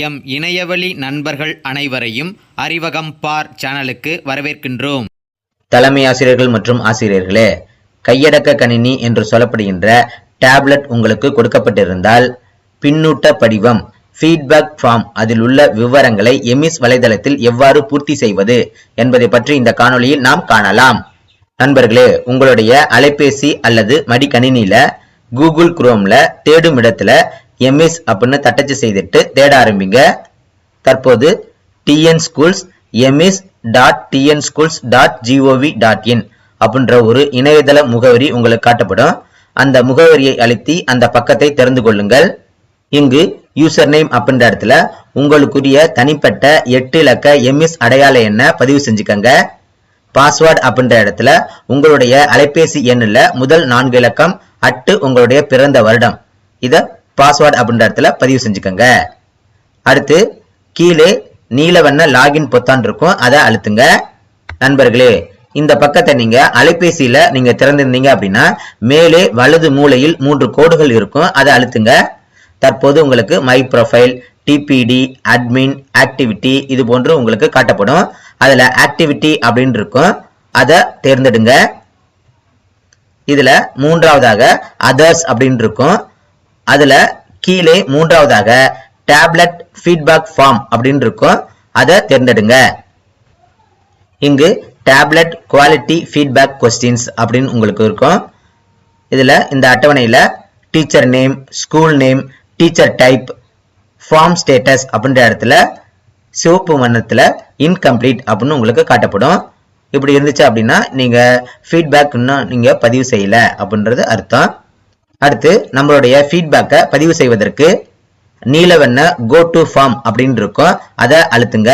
M இணையவழி நண்பர்கள் அனைவரையும் அறிவகம் பார் சேனலுக்கு வரவேற்கின்றோம். தலைமை ஆசிரியர்கள் மற்றும் ஆசிரியர்களே கையடக்க கணினி என்று சொல்லப்படுகின்ற டேப்லெட் உங்களுக்கு கொடுக்கப்பட்டிருந்தால் பின்னூட்ட படிவம் ஃபீட்பேக் ஃபார்ம் அதில் உள்ள விவரங்களை எமிஸ் வலைதளத்தில் எவ்வாறு பூர்த்தி செய்வது என்பதை பற்றி இந்த காணொளியில் நாம் காணலாம். நண்பர்களே உங்களுடைய அலைபேசி அல்லது மடிக்கணினியில கூகுள் குரோம்ல தேடும் இடத்துல எம்எஸ் அப்படின்னு தட்டச்சு செய்துட்டு தேட ஆரம்பிங்க. தற்போது TN schools MS dot TN schools dot GOV dot in அப்படின்ற ஒரு இணையதள முகவரி உங்களுக்கு காட்டப்படும். அந்த முகவரியை அழுத்தி அந்த பக்கத்தை திறந்து கொள்ளுங்கள். இங்கு யூசர் நேம் அப்படின்ற இடத்துல உங்களுக்குரிய தனிப்பட்ட எட்டு இலக்க எம்எஸ் அடையாள எண்ணை பதிவு செஞ்சுக்கங்க. பாஸ்வேர்டு அப்படின்ற இடத்துல உங்களுடைய அலைபேசி எண்ணில் முதல் நான்கு இலக்கம் அட்டு உங்களுடைய பிறந்த வருடம். இதை பாஸ்வேர்டு அப்படின்ற இடத்துல பதிவு செஞ்சுக்கோங்க. அடுத்து கீழே நீல வண்ண லாகின் பொத்தான் இருக்கும். அதை அழுத்துங்க. நண்பர்களே இந்த பக்கத்தை நீங்க அலைபேசியில நீங்க திறந்திருந்தீங்க அப்படின்னா மேலே வலது மூலையில் மூன்று கோடுகள் இருக்கும். அதை அழுத்துங்க. தற்போது உங்களுக்கு my profile DBT admin activity இது போன்று உங்களுக்கு காட்டப்படும். அதில் ஆக்டிவிட்டி அப்படின்னு இருக்கும். அதை தேர்ந்தெடுங்க. இதில் மூன்றாவதாக அதர்ஸ் அப்படின்னு இருக்கும். அதுல கீழே மூன்றாவதாக டேப்லெட் ஃபீட்பேக் ஃபார்ம் அப்படின்னு இருக்கும். அதை தேர்ந்தெடுங்க. இங்கு டேப்லெட் குவாலிட்டி ஃபீட்பேக் கொஸ்டின்ஸ் அப்படின்னு உங்களுக்கு இருக்கும். இதில் இந்த அட்டவணையில் teacher name school name teacher type form status அப்படின்ற இடத்துல சிவப்பு வண்ணத்தில் இன்கம்ப்ளீட் அப்படின்னு உங்களுக்கு காட்டப்படும். இப்படி இருந்துச்சு அப்படின்னா நீங்கள் ஃபீட்பேக் இன்னும் நீங்கள் பதிவு செய்யல அப்படின்றது அர்த்தம். அடுத்து நம்மளுடைய ஃபீட்பேக்கை பதிவு செய்வதற்கு நீலவண்ண கோ டு ஃபார்ம் அப்படின்னு இருக்கும். அதை அழுத்துங்க.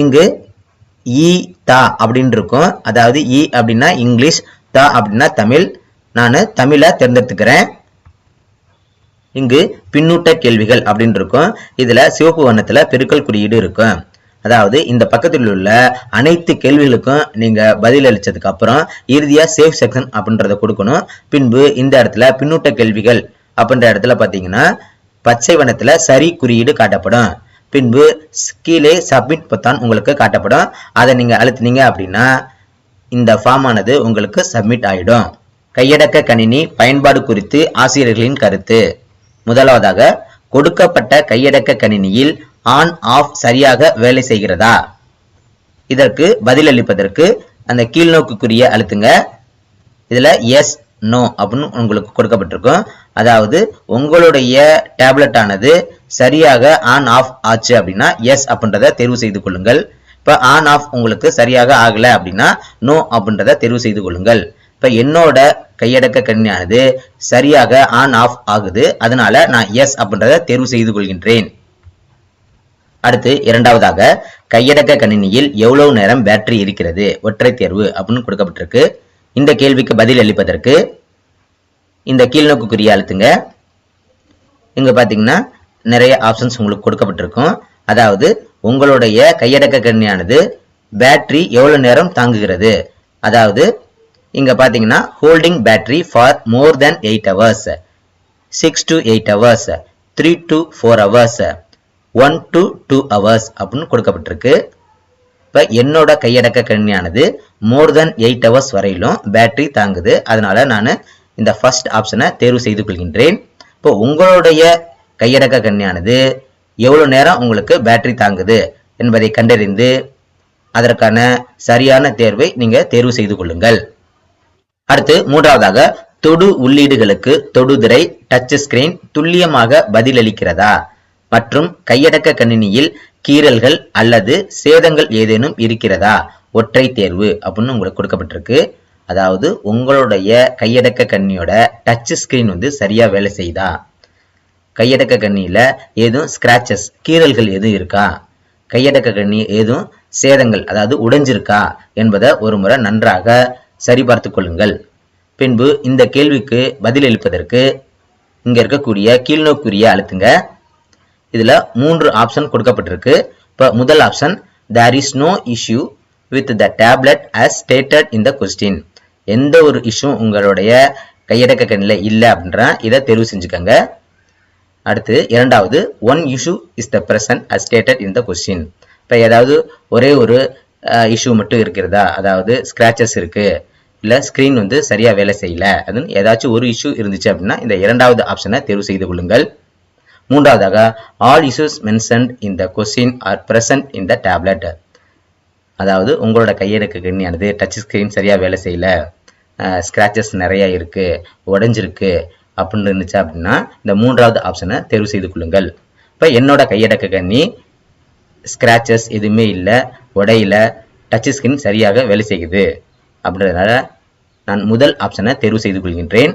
இங்கு e, இ தா அப்படின்னு இருக்கும். அதாவது இ அப்படின்னா இங்கிலீஷ் தா அப்படின்னா தமிழ். நான் தமிழை தேர்ந்தெடுத்துக்கிறேன். இங்கு பின்னூட்ட கேள்விகள் அப்படின்னு இருக்கும். இதில் சிவப்பு வண்ணத்தில் பெருக்கல் குறியீடு இருக்கும். அதாவது இந்த பக்கத்தில் உள்ள அனைத்து கேள்விகளுக்கும் நீங்க பதில் அளிச்சதுக்கு அப்புறம் இறுதியா சேஃப் செக்ஷன் அப்படின்றத கொடுக்கணும். பின்பு இந்த இடத்துல பின்னூட்ட கேள்விகள் அப்படின்ற இடத்துல பார்த்தீங்கன்னா பச்சை வனத்தில் சரி குறியீடு காட்டப்படும். பின்பு கீழே சப்மிட் பொத்தான் உங்களுக்கு காட்டப்படும். அதை நீங்க அழுத்தினீங்க அப்படின்னா இந்த ஃபார்ம் ஆனது உங்களுக்கு சப்மிட் ஆயிடும். கையடக்க கணினி பயன்பாடு குறித்து ஆசிரியர்களின் கருத்து. முதலாவதாக கொடுக்கப்பட்ட கையடக்க கணினியில் ஆன் ஆஃப் சரியாக வேலை செய்கிறதா? இதற்கு பதிலளிப்பதற்கு அந்த கீழ்நோக்குக்குரிய அழுத்துங்க. இதில் எஸ் நோ அப்படின்னு உங்களுக்கு கொடுக்கப்பட்டிருக்கும். அதாவது உங்களுடைய டேப்லெட் ஆனது சரியாக ஆன் ஆஃப் ஆச்சு அப்படின்னா எஸ் அப்படின்றத தேர்வு செய்து கொள்ளுங்கள். இப்போ ஆன் ஆஃப் உங்களுக்கு சரியாக ஆகலை அப்படின்னா நோ அப்படின்றத தேர்வு செய்து கொள்ளுங்கள். இப்போ என்னோட கையடக்க கணினியானது சரியாக ஆன் ஆஃப் ஆகுது. அதனால நான் எஸ் அப்படின்றத தேர்வு செய்து கொள்கின்றேன். அடுத்து இரண்டாவதாக கையடக்க கணினியில் எவ்வளவு நேரம் பேட்டரி இருக்கிறது ஒற்றை தேர்வு அப்படின்னு கொடுக்கப்பட்டிருக்கு. இந்த கேள்விக்கு பதில் அளிப்பதற்கு இந்த கீழ்நோக்குக்குரிய அழுத்துங்க. இங்க பாத்தீங்கன்னா நிறைய ஆப்ஷன்ஸ் உங்களுக்கு கொடுக்கப்பட்டிருக்கும். அதாவது உங்களுடைய கையடக்க கணினியானது பேட்டரி எவ்வளவு நேரம் தாங்குகிறது? அதாவது இங்க பாத்தீங்கன்னா holding battery for more than eight hours six to eight hours three to four hours one to two hours அப்படின்னு கொடுக்கப்பட்டிருக்கு. இப்போ என்னோட கையடக்க கணினியானது மோர் தென் எயிட் ஹவர்ஸ் வரையிலும் பேட்டரி தாங்குது. அதனால் நான் இந்த ஃபஸ்ட் ஆப்ஷனை தேர்வு செய்து கொள்கின்றேன். இப்போ உங்களுடைய கையடக்க கணினியானது எவ்வளோ நேரம் உங்களுக்கு பேட்டரி தாங்குது என்பதை கண்டறிந்து அதற்கான சரியான தேர்வை நீங்கள் தேர்வு செய்து கொள்ளுங்கள். அடுத்து மூன்றாவதாக தொடு உள்ளீடுகளுக்கு தொடுதிரை டச் ஸ்கிரீன் துல்லியமாக பதிலளிக்கிறதா? மற்றும் கையடக்க கணினியில் கீறல்கள் அல்லது சேதங்கள் ஏதேனும் இருக்கிறதா? ஒற்றை தேர்வு அப்படின்னு உங்களுக்கு கொடுக்கப்பட்டிருக்கு. அதாவது உங்களுடைய கையடக்க கண்ணியோட டச் ஸ்கிரீன் வந்து சரியா வேலை செய்யுதா கையடக்க கண்ணியில ஏதும் ஸ்கிராச்சஸ் கீறல்கள் எதுவும் இருக்கா? கையடக்க கண்ணி ஏதும் சேதங்கள் அதாவது உடைஞ்சிருக்கா என்பதை ஒரு முறை நன்றாக சரிபார்த்து கொள்ளுங்கள். பின்பு இந்த கேள்விக்கு பதிலளிப்பதற்கு இங்க இருக்கக்கூடிய கீழ்நோக்குரிய அழுத்துங்க. இதில் மூன்று ஆப்ஷன் கொடுக்கப்பட்டிருக்கு. இப்போ முதல் option there is no issue with the tablet as stated in the question எந்த ஒரு இஷ்யூ உங்களுடைய கையடக்க கணினியில் இல்லை அப்படின்ற இதை தெரிவு செஞ்சுக்கோங்க. அடுத்து இரண்டாவது one issue is the present as stated in the question இப்போ ஏதாவது ஒரே ஒரு இஷ்யூ மட்டும் இருக்கிறதா? அதாவது ஸ்க்ராச்சஸ் இருக்குது இல்லை ஸ்க்ரீன் வந்து சரியாக வேலை செய்யல. அதுன்னு ஏதாச்சும் ஒரு இஷ்யூ இருந்துச்சு அப்படின்னா இந்த இரண்டாவது ஆப்ஷனை தேர்வு செய்து கொள்ளுங்கள். மூன்றாவதாக all issues mentioned in the question are present in the tablet அதாவது உங்களோட கையடக்க கணினியானது டச் ஸ்க்ரீன் சரியாக வேலை செய்யல ஸ்க்ராச்சஸ் நிறைய இருக்கு உடைஞ்சிருக்கு அப்படின்னு இருந்துச்சு அப்படின்னா இந்த மூன்றாவது ஆப்ஷனை தேர்வு செய்து கொள்ளுங்கள். இப்போ என்னோட கையடக்க கண்ணி ஸ்க்ராச்சஸ் எதுவுமே இல்லை உடையில டச் ஸ்கிரீன் சரியாக வேலை செய்யுது அப்படின்றதுனால நான் முதல் ஆப்ஷனை தேர்வு செய்து கொள்கின்றேன்.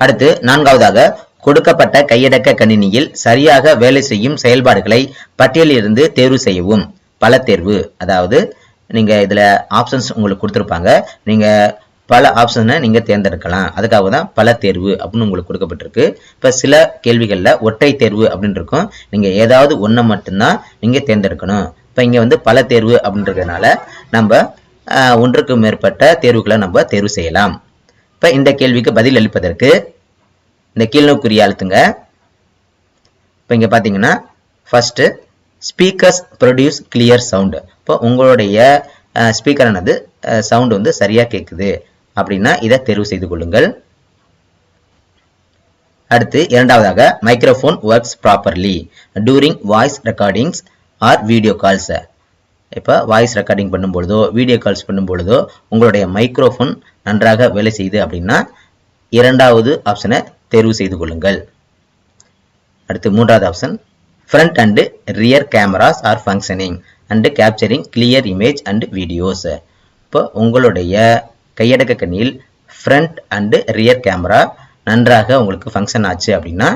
அடுத்து நான்காவதாக கொடுக்கப்பட்ட கையடக்க கணினியில் சரியாக வேலை செய்யும் செயல்பாடுகளை பட்டியலிலிருந்து தேர்வு செய்யவும். பல தேர்வு. அதாவது நீங்கள் இதில் ஆப்ஷன்ஸ் உங்களுக்கு கொடுத்துருப்பாங்க. நீங்கள் பல ஆப்ஷனை நீங்கள் தேர்ந்தெடுக்கலாம். அதுக்காக தான் பல தேர்வு அப்படின்னு உங்களுக்கு கொடுக்கப்பட்டிருக்கு. இப்போ சில கேள்விகளில் ஒற்றை தேர்வு அப்படின்னு இருக்கும். நீங்கள் ஏதாவது ஒன்றை மட்டும்தான் நீங்கள் தேர்ந்தெடுக்கணும். இப்போ இங்கே வந்து பல தேர்வு அப்படின்றதுனால நம்ம ஒன்றுக்கு மேற்பட்ட தேர்வுகளை நம்ம தேர்வு செய்யலாம். இப்போ இந்த கேள்விக்கு பதில் அளிப்பதற்கு இந்த கீழ்நோக்குரிய அழுத்துங்க இப்போ இங்கே பார்த்தீங்கன்னா first speakers produce clear sound இப்போ உங்களுடைய ஸ்பீக்கரானது சவுண்ட் வந்து சரியாக கேட்குது அப்படின்னா இதை தேர்வு செய்து கொள்ளுங்கள். அடுத்து இரண்டாவதாக microphone works properly during voice recordings or video calls இப்போ வாய்ஸ் ரெக்கார்டிங் பண்ணும்பொழுதோ வீடியோ கால்ஸ் பண்ணும்பொழுதோ உங்களுடைய மைக்ரோஃபோன் நன்றாக வேலை செய்யுது அப்படின்னா இரண்டாவது ஆப்ஷனை தேர்வு செய்து கொள்ளுங்கள். அடுத்து மூன்றாவது option front and rear cameras are functioning and capturing clear image and videos இப்போ உங்களுடைய கையடக்க கண்ணியில் ஃப்ரண்ட் அண்டு ரியர் கேமரா நன்றாக உங்களுக்கு ஃபங்க்ஷன் ஆச்சு அப்படின்னா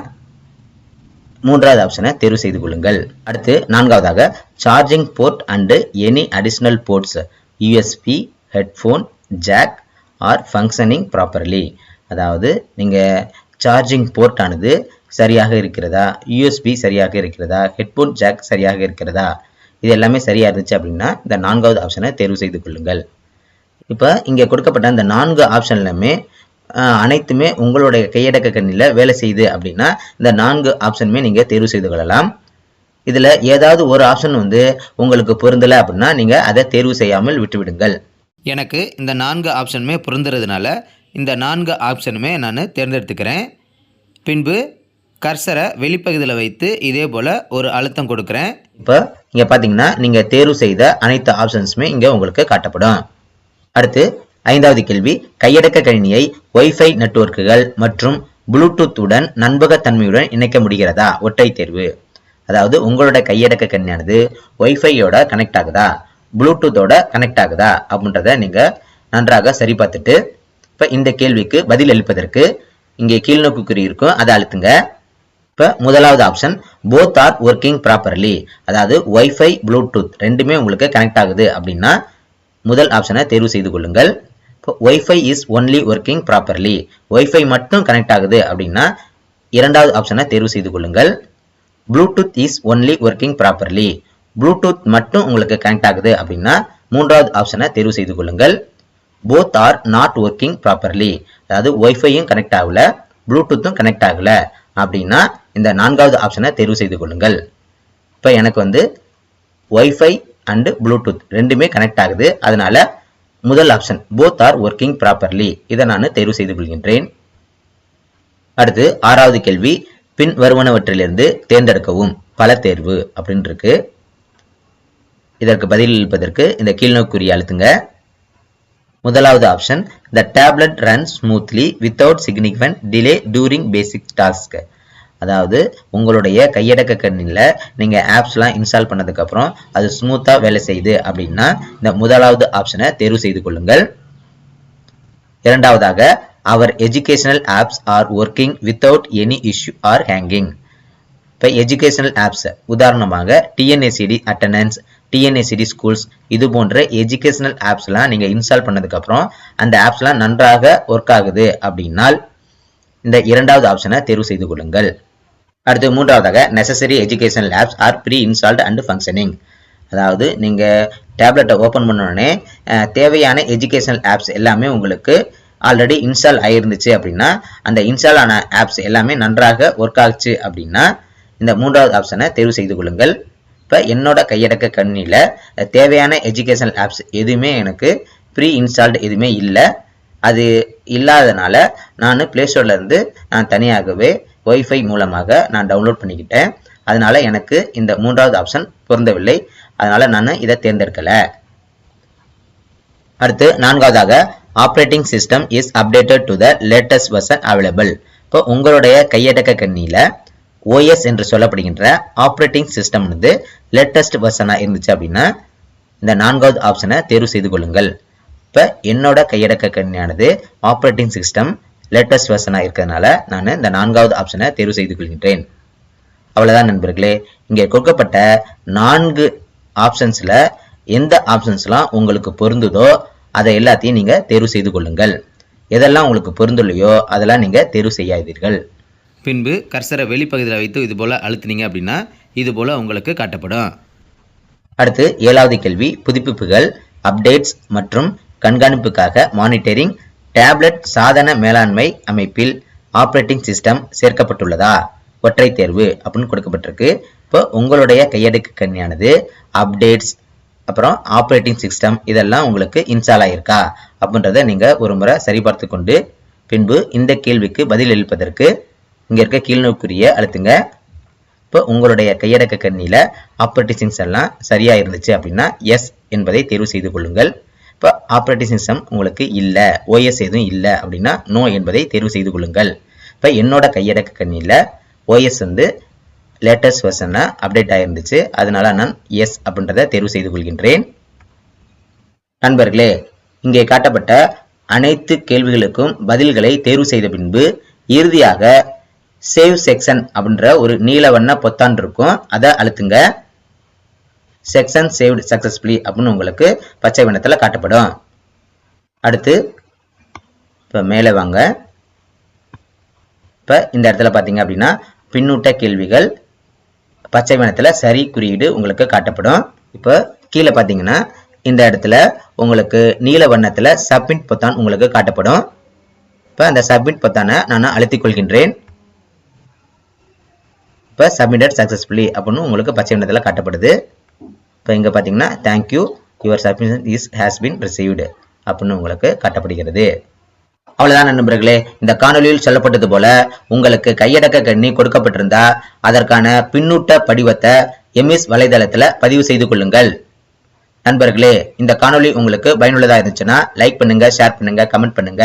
மூன்றாவது ஆப்ஷனை தேர்வு செய்து கொள்ளுங்கள். அடுத்து நான்காவதாக charging port and any additional ports USB headphone jack are functioning properly அதாவது நீங்கள் சார்ஜிங் போர்ட் ஆனது சரியாக இருக்கிறதா? யூஎஸ்பி சரியாக இருக்கிறதா? ஹெட்ஃபோன் ஜாக் சரியாக இருக்கிறதா? இது எல்லாமே சரியாக இருந்துச்சு அப்படின்னா இந்த நான்காவது ஆப்ஷனை தேர்வு செய்து கொள்ளுங்கள். இப்போ இங்கே கொடுக்கப்பட்ட இந்த நான்கு ஆப்ஷன்லையுமே ஆஹ், அனைத்துமே உங்களுடைய கையடக்க கண்ணியில் வேலை செய்யுது அப்படின்னா இந்த நான்கு ஆப்ஷனுமே நீங்கள் தேர்வு செய்து கொள்ளலாம். இதில் ஏதாவது ஒரு ஆப்ஷன் வந்து உங்களுக்கு பொருந்தலை அப்படின்னா நீங்கள் அதை தேர்வு செய்யாமல் விட்டுவிடுங்கள். எனக்கு இந்த நான்கு ஆப்ஷனுமே பொருந்துறதுனால இந்த நான்கு ஆப்ஷனுமே நான் தேர்ந்தெடுத்துக்கிறேன். பின்பு கர்சரை வெளிப்பகுதியில் வைத்து இதே போல் ஒரு அழுத்தம் கொடுக்குறேன். இப்போ இங்கே பார்த்தீங்கன்னா நீங்கள் தேர்வு செய்த அனைத்து ஆப்ஷன்ஸுமே இங்கே உங்களுக்கு காட்டப்படும். அடுத்து ஐந்தாவது கேள்வி கையடக்க கணினியை ஒய்ஃபை நெட்வொர்க்குகள் மற்றும் ப்ளூடூத் உடன் நண்பகத்தன்மையுடன் இணைக்க முடிகிறதா? ஒற்றை தேர்வு. அதாவது உங்களோட கையடக்க கணினியானது ஒய்ஃபையோட கனெக்ட் ஆகுதா? ப்ளூடூத்தோட கனெக்ட் ஆகுதா? அப்படின்றத நீங்கள் நன்றாக சரி பார்த்துட்டு இப்போ இந்த கேள்விக்கு பதில் அளிப்பதற்கு இங்கே கீழ்நோக்கு குறி இருக்கும் அதை அழுத்துங்க. இப்போ முதலாவது option both are working properly அதாவது ஒய்ஃபை ப்ளூடூத் ரெண்டுமே உங்களுக்கு கனெக்ட் ஆகுது அப்படின்னா முதல் ஆப்ஷனை தேர்வு செய்து கொள்ளுங்கள். இப்போ wifi is only working properly wifi மட்டும் கனெக்ட் ஆகுது அப்படின்னா இரண்டாவது ஆப்ஷனை தேர்வு செய்து கொள்ளுங்கள். Bluetooth is only working properly Bluetooth மட்டும் உங்களுக்கு கனெக்ட் ஆகுது அப்படின்னா மூன்றாவது ஆப்ஷனை தேர்வு செய்து கொள்ளுங்கள். Both are not working properly அதாவது ஒய்ஃபையும் கனெக்ட் ஆகல ப்ளூடூத்தும் கனெக்ட் ஆகல. அப்படின்னா இந்த நான்காவது ஆப்ஷனை தேர்வு செய்து கொள்ளுங்கள். இப்போ எனக்கு வந்து ஒய்ஃபை அண்டு ப்ளூடூத் ரெண்டுமே கனெக்ட் ஆகுது. அதனால முதல் option both are working properly இதை நான் தேர்வு செய்து கொள்கின்றேன். அடுத்து ஆறாவது கேள்வி பின் வருவனவற்றிலிருந்து தேர்ந்தெடுக்கவும். பல தேர்வு அப்படின்னு இருக்கு இதற்கு பதிலளிப்பதற்கு இந்த கீழ்நோக்குரிய அழுத்துங்க. முதலாவது option the tablet run smoothly without significant delay during basic task அதாவது உங்களுடைய கையடக்க கண்ணில் நீங்கள் ஆப்ஸ்லாம் இன்ஸ்டால் பண்ணதுக்கப்புறம் அது ஸ்மூத்தாக வேலை செய்யுது அப்படின்னா இந்த முதலாவது ஆப்ஷனை தேர்வு செய்து கொள்ளுங்கள். இரண்டாவதாக our educational apps are working without any issue or hanging இப்போ எஜுகேஷனல் ஆப்ஸ் உதாரணமாக டிஎன்ஏசிடி அட்டண்டன்ஸ் டிஎன்ஏசிடி ஸ்கூல்ஸ் இது போன்ற எஜுகேஷனல் ஆப்ஸ்லாம் நீங்கள் இன்ஸ்டால் பண்ணதுக்கப்புறம் அந்த ஆப்ஸ்லாம் நன்றாக ஒர்க் ஆகுது அப்படின்னால் இந்த இரண்டாவது ஆப்ஷனை தேர்வு செய்து கொள்ளுங்கள். அடுத்து மூன்றாவதாக necessary educational apps are preinstalled and functioning அதாவது நீங்கள் டேப்லெட்டை ஓப்பன் பண்ணோடனே தேவையான எஜுகேஷனல் ஆப்ஸ் எல்லாமே உங்களுக்கு ஆல்ரெடி இன்ஸ்டால் ஆகிருந்துச்சு அப்படின்னா அந்த இன்ஸ்டால் ஆன ஆப்ஸ் எல்லாமே நன்றாக ஒர்க் ஆகுச்சு அப்படின்னா இந்த மூன்றாவது ஆப்ஷனை தேர்வு செய்து கொள்ளுங்கள். இப்போ என்னோட கையடக்க கணினியில் தேவையான எஜுகேஷனல் ஆப்ஸ் எதுவுமே எனக்கு ப்ரீ இன்ஸ்டால்டு எதுவுமே இல்லை. அது இல்லாதனால நான் ப்ளே ஸ்டோர்லேருந்து நான் தனியாகவே ஒய்ஃபை மூலமாக நான் டவுன்லோட் பண்ணிக்கிட்டேன். அதனால் எனக்கு இந்த மூன்றாவது ஆப்ஷன் பொருந்தவில்லை. அதனால் நான் இதை தேர்ந்தெடுக்கலை. அடுத்து நான்காவதாக operating system is updated to the latest version available இப்போ உங்களுடைய கையடக்க கண்ணியில் OS என்று சொல்லப்படுகின்ற ஆப்ரேட்டிங் சிஸ்டம் வந்து லேட்டஸ்ட் வெர்ஷனாக இருந்துச்சு அப்படின்னா இந்த நான்காவது ஆப்ஷனை தேர்வு செய்து கொள்ளுங்கள். இப்போ என்னோட கையடக்க கணினியானது ஆப்ரேட்டிங் சிஸ்டம் லேட்டஸ்ட் வெர்ஷனாக இருக்கிறதுனால நான் இந்த நான்காவது ஆப்ஷனை தேர்வு செய்து கொள்கின்றேன். அவ்வளோதான் நண்பர்களே. இங்கே கொடுக்கப்பட்ட நான்கு ஆப்ஷன்ஸில் எந்த ஆப்ஷன்ஸ்லாம் உங்களுக்கு பொருந்துதோ அதை எல்லாத்தையும் நீங்கள் தேர்வு செய்து கொள்ளுங்கள். எதெல்லாம் உங்களுக்கு பொருந்தலையோ அதெல்லாம் நீங்கள் தேர்வு செய்யாதீர்கள். பின்பு கர்சரை வெளிப்பகுதியில் வைத்து இது போல் அழுத்துனீங்க அப்படின்னா இது போல் உங்களுக்கு காட்டப்படும். அடுத்து ஏழாவது கேள்வி புதுப்பிப்புகள் அப்டேட்ஸ் மற்றும் கண்காணிப்புக்காக மானிட்டரிங் டேப்லெட் சாதன மேலாண்மை அமைப்பில் ஆப்ரேட்டிங் சிஸ்டம் சேர்க்கப்பட்டுள்ளதா? ஒற்றை தேர்வு அப்படின்னு கொடுக்கப்பட்டிருக்கு. இப்போ உங்களுடைய கையடக்கு கண்ணியானது அப்டேட்ஸ் அப்புறம் ஆப்ரேட்டிங் சிஸ்டம் இதெல்லாம் உங்களுக்கு இன்ஸ்டால் ஆகியிருக்கா அப்படின்றத நீங்கள் ஒரு முறை சரிபார்த்து கொண்டு பின்பு இந்த கேள்விக்கு பதில் அளிப்பதற்கு இங்கே இருக்க கீழ்நோக்குரிய அழுத்துங்க. இப்போ உங்களுடைய கையடக்க கண்ணியில் ஆப்ரேட்டிங் எல்லாம் சரியாக இருந்துச்சு அப்படின்னா எஸ் என்பதை தேர்வு செய்து கொள்ளுங்கள். இப்போ ஆப்ரேட்டிங் உங்களுக்கு இல்லை ஓஎஸ் எதுவும் இல்லை அப்படின்னா நோ என்பதை தேர்வு செய்து கொள்ளுங்கள். இப்போ என்னோட கையடக்க கண்ணியில் ஓஎஸ் வந்து லேட்டஸ்ட் வெர்ஷனாக அப்டேட் ஆகிருந்துச்சு அதனால நான் எஸ் அப்படின்றத தேர்வு செய்து கொள்கின்றேன். நண்பர்களே இங்கே காட்டப்பட்ட அனைத்து கேள்விகளுக்கும் பதில்களை தேர்வு செய்த பின்பு இறுதியாக சேவ் செக்ஷன் அப்படின்ற ஒரு நீல வண்ண பொத்தான் இருக்கும். அதை அழுத்துங்க. செக்ஷன் சேவ்டு சக்சஸ்ஃபுல்லி அப்படின்னு உங்களுக்கு பச்சை வண்ணத்தில் காட்டப்படும். அடுத்து இப்போ மேலே வாங்க. இப்போ இந்த இடத்துல பார்த்தீங்க அப்படின்னா பின்னூட்ட கேள்விகள் பச்சை வண்ணத்தில் சரி குறியீடு உங்களுக்கு காட்டப்படும். இப்போ கீழே பார்த்தீங்கன்னா இந்த இடத்துல உங்களுக்கு நீல வண்ணத்தில் சப்மிட் பொத்தான் உங்களுக்கு காட்டப்படும். இப்போ அந்த சப்மிட் பொத்தானை நான் அழுத்திக் கொள்கின்றேன். இப்போ சப்மிட்டட் சக்ஸஸ்ஃபுல்லி அப்படின்னு உங்களுக்கு பச்சை வண்ணத்தில் காட்டப்படுது. இப்போ இங்கே பார்த்தீங்கன்னா thank you your submission is has been received அப்படின்னு உங்களுக்கு காட்டப்படுகிறது. அவ்வளோதான் நண்பர்களே இந்த காணொலியில் சொல்லப்பட்டது போல உங்களுக்கு கையடக்க கண்ணி கொடுக்கப்பட்டிருந்தா அதற்கான பின்னூட்ட படிவத்தை எம்எஸ் வலைதளத்தில் பதிவு செய்து கொள்ளுங்கள். நண்பர்களே இந்த காணொலி உங்களுக்கு பயனுள்ளதாக இருந்துச்சுன்னா லைக் பண்ணுங்க ஷேர் பண்ணுங்க கமெண்ட் பண்ணுங்க.